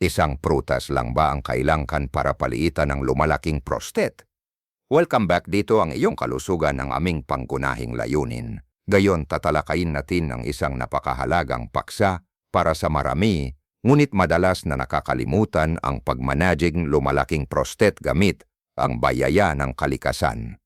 Isang prutas lang ba ang kailangan para paliitan ng lumalaking prostate? Welcome back dito ang iyong kalusugan ng aming panggunahing layunin. Gayon tatalakayin natin ang isang napakahalagang paksa para sa marami, ngunit madalas na nakakalimutan ang pagmanaging lumalaking prostate gamit ang bayaya ng kalikasan.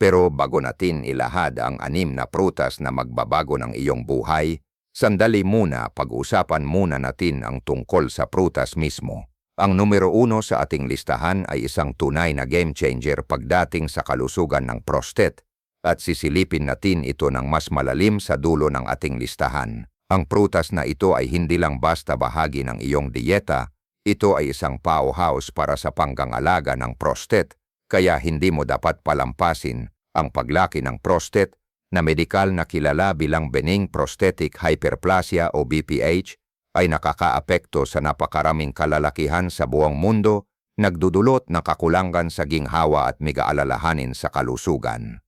Pero bago natin ilahad ang anim na prutas na magbabago ng iyong buhay, sandali muna pag-usapan muna natin ang tungkol sa prutas mismo. Ang numero uno sa ating listahan ay isang tunay na game changer pagdating sa kalusugan ng prostate at sisilipin natin ito ng mas malalim sa dulo ng ating listahan. Ang prutas na ito ay hindi lang basta bahagi ng iyong dieta, ito ay isang powerhouse para sa panggangalaga ng prostate kaya hindi mo dapat palampasin ang paglaki ng prostate na medikal na kilala bilang benign prostatic hyperplasia o BPH ay nakakaapekto sa napakaraming kalalakihan sa buong mundo, nagdudulot ng kakulangan sa ginhawa at migaalalahanin sa kalusugan.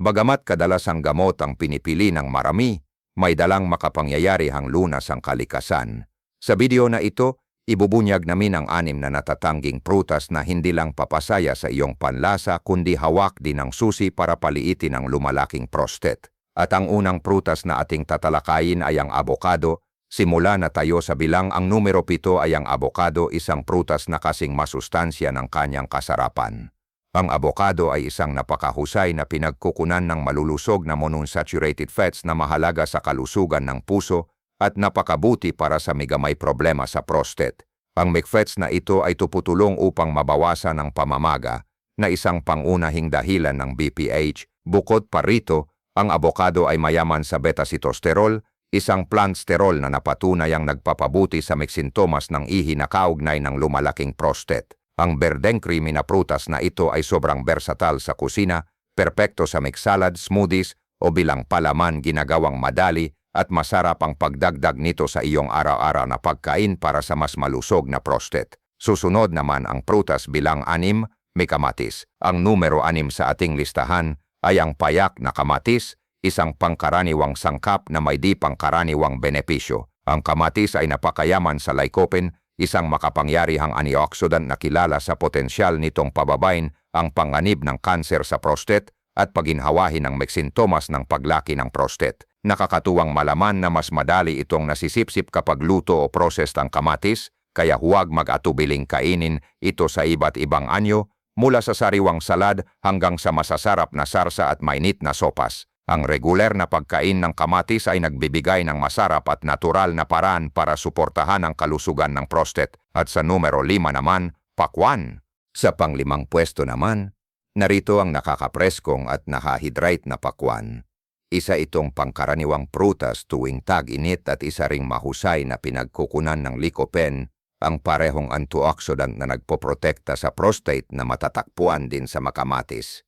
Bagamat kadalasang gamot ang pinipili ng marami, may dalang makapangyayari hang lunas ang kalikasan. Sa video na ito, Ibubunyag namin ang anim na natatangging prutas na hindi lang papasaya sa iyong panlasa kundi hawak din ang susi para paliitin ang lumalaking prostate. At ang unang prutas na ating tatalakayin ay ang abokado. Simula na tayo sa bilang ang numero pito ay ang abokado isang prutas na kasing masustansya ng kanyang kasarapan. Ang abokado ay isang napakahusay na pinagkukunan ng malulusog na monounsaturated fats na mahalaga sa kalusugan ng puso at napakabuti para sa migamay problema sa prostate. Ang McFets na ito ay tuputulong upang mabawasan ang pamamaga na isang pangunahing dahilan ng BPH. Bukod pa rito, ang abokado ay mayaman sa beta-sitosterol, isang plant sterol na napatunayang nagpapabuti sa meksintomas ng ihi na kaugnay ng lumalaking prostate. Ang berdeng creamy na prutas na ito ay sobrang versatile sa kusina, perpekto sa mix salad, smoothies o bilang palaman ginagawang madali at masarap ang pagdagdag nito sa iyong araw-araw na pagkain para sa mas malusog na prostate. Susunod naman ang prutas bilang anim, may kamatis. Ang numero anim sa ating listahan ay ang payak na kamatis, isang pangkaraniwang sangkap na may di pangkaraniwang benepisyo. Ang kamatis ay napakayaman sa lycopene, isang makapangyarihang antioxidant na kilala sa potensyal nitong pababain ang panganib ng kanser sa prostate at paginhawahin ang meksintomas ng paglaki ng prostate. Nakakatuwang malaman na mas madali itong nasisipsip kapag luto o proses ng kamatis, kaya huwag mag-atubiling kainin ito sa iba't ibang anyo, mula sa sariwang salad hanggang sa masasarap na sarsa at mainit na sopas. Ang regular na pagkain ng kamatis ay nagbibigay ng masarap at natural na paraan para suportahan ang kalusugan ng prostate. At sa numero lima naman, pakwan. Sa panglimang pwesto naman, narito ang nakakapreskong at nakahydrate na pakwan. Isa itong pangkaraniwang prutas tuwing tag-init at isa ring mahusay na pinagkukunan ng lycopene, ang parehong antioxidant na nagpoprotekta sa prostate na matatakpuan din sa makamatis.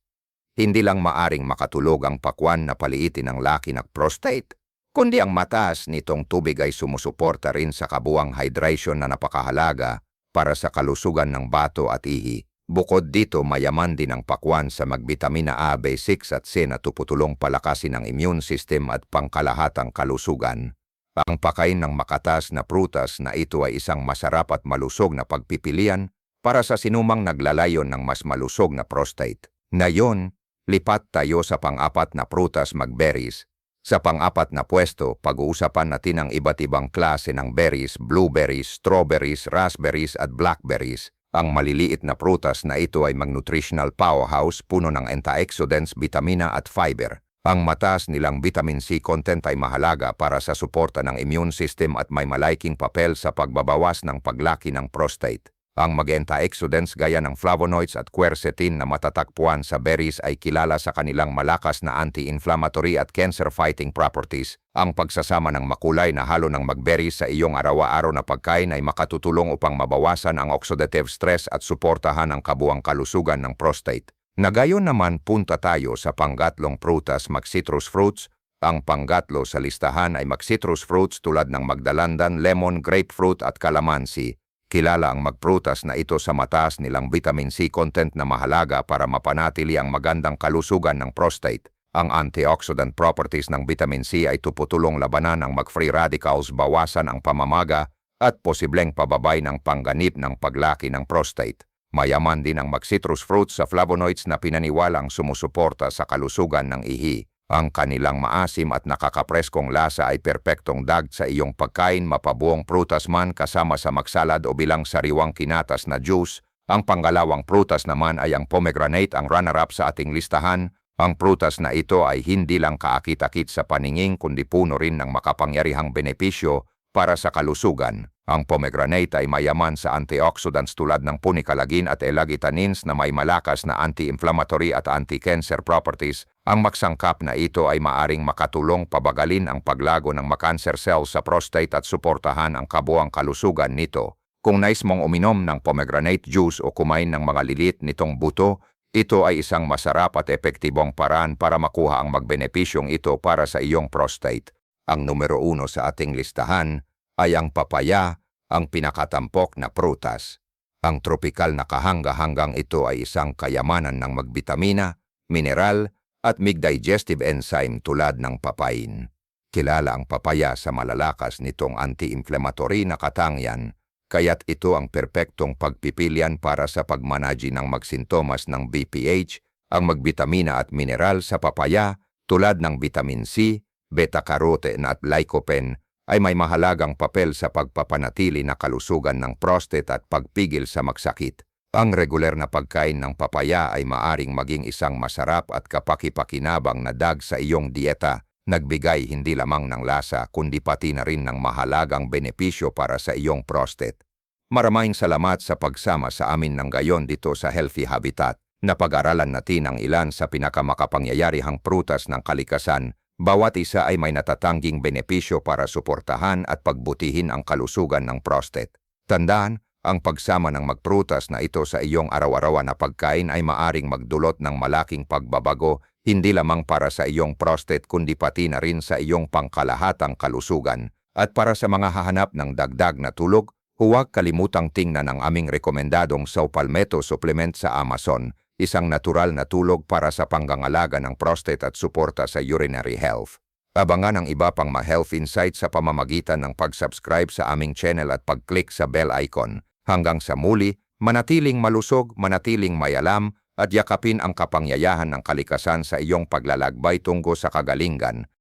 Hindi lang maaring makatulog ang pakwan na paliitin ang laki ng prostate, kundi ang mataas nitong tubig ay sumusuporta rin sa kabuang hydration na napakahalaga para sa kalusugan ng bato at ihi. Bukod dito, mayaman din ang pakwan sa magbitamina A, B6 at C na tuputulong palakasin ang immune system at pangkalahatang kalusugan. Ang pakain ng makatas na prutas na ito ay isang masarap at malusog na pagpipilian para sa sinumang naglalayon ng mas malusog na prostate. Ngayon, lipat tayo sa pang-apat na prutas magberries. Sa pang-apat na pwesto, pag-uusapan natin ang iba't ibang klase ng berries, blueberries, strawberries, raspberries at blackberries ang maliliit na prutas na ito ay mag-nutritional powerhouse puno ng antioxidants, vitamina at fiber. Ang mataas nilang vitamin C content ay mahalaga para sa suporta ng immune system at may malaiking papel sa pagbabawas ng paglaki ng prostate. Ang mag-antioxidants gaya ng flavonoids at quercetin na matatakpuan sa berries ay kilala sa kanilang malakas na anti-inflammatory at cancer-fighting properties. Ang pagsasama ng makulay na halo ng magberries sa iyong araw-araw na pagkain ay makatutulong upang mabawasan ang oxidative stress at suportahan ang kabuang kalusugan ng prostate. Nagayon naman punta tayo sa panggatlong prutas mag-citrus fruits. Ang panggatlo sa listahan ay mag-citrus fruits tulad ng magdalandan, lemon, grapefruit at calamansi Kilala ang magprutas na ito sa mataas nilang vitamin C content na mahalaga para mapanatili ang magandang kalusugan ng prostate. Ang antioxidant properties ng vitamin C ay tuputulong labanan ang mag-free radicals, bawasan ang pamamaga, at posibleng pababay ng pangganip ng paglaki ng prostate. Mayaman din ang mag-citrus fruits sa flavonoids na pinaniwalang sumusuporta sa kalusugan ng ihi. Ang kanilang maasim at nakakapreskong lasa ay perpektong dag sa iyong pagkain mapabuong prutas man kasama sa magsalad o bilang sariwang kinatas na juice. Ang panggalawang prutas naman ay ang pomegranate ang runner-up sa ating listahan. Ang prutas na ito ay hindi lang kaakit-akit sa paningin kundi puno rin ng makapangyarihang benepisyo para sa kalusugan. Ang pomegranate ay mayaman sa antioxidants tulad ng punikalagin at elagitanins na may malakas na anti-inflammatory at anti-cancer properties. Ang maksangkap na ito ay maaring makatulong pabagalin ang paglago ng makanser cells sa prostate at suportahan ang kabuang kalusugan nito. Kung nais mong uminom ng pomegranate juice o kumain ng mga lilit nitong buto, ito ay isang masarap at epektibong paraan para makuha ang magbenepisyong ito para sa iyong prostate. Ang numero uno sa ating listahan ay ang papaya, ang pinakatampok na prutas. Ang tropikal na kahanga-hanggang ito ay isang kayamanan ng magbitamina, mineral, at mig-digestive enzyme tulad ng papain. Kilala ang papaya sa malalakas nitong anti-inflammatory na katangian, kaya't ito ang perpektong pagpipilian para sa pagmanaji ng magsintomas ng BPH, ang magbitamina at mineral sa papaya tulad ng vitamin C, beta-carotene at lycopene ay may mahalagang papel sa pagpapanatili na kalusugan ng prostate at pagpigil sa magsakit. Ang regular na pagkain ng papaya ay maaring maging isang masarap at kapakipakinabang na dag sa iyong dieta, nagbigay hindi lamang ng lasa kundi pati na rin ng mahalagang benepisyo para sa iyong prostate. Maraming salamat sa pagsama sa amin ng gayon dito sa Healthy Habitat. Napag-aralan natin ang ilan sa pinakamakapangyayarihang prutas ng kalikasan bawat isa ay may natatangging benepisyo para suportahan at pagbutihin ang kalusugan ng prostate. Tandaan, ang pagsama ng magprutas na ito sa iyong araw-arawan na pagkain ay maaring magdulot ng malaking pagbabago hindi lamang para sa iyong prostate kundi pati na rin sa iyong pangkalahatang kalusugan. At para sa mga hahanap ng dagdag na tulog, huwag kalimutang tingnan ang aming rekomendadong Sao Palmetto supplement sa Amazon isang natural na tulog para sa panggangalaga ng prostate at suporta sa urinary health. Abangan ang iba pang ma-health insights sa pamamagitan ng pag-subscribe sa aming channel at pag-click sa bell icon. Hanggang sa muli, manatiling malusog, manatiling mayalam, at yakapin ang kapangyayaan ng kalikasan sa iyong paglalakbay tungo sa kagalingan.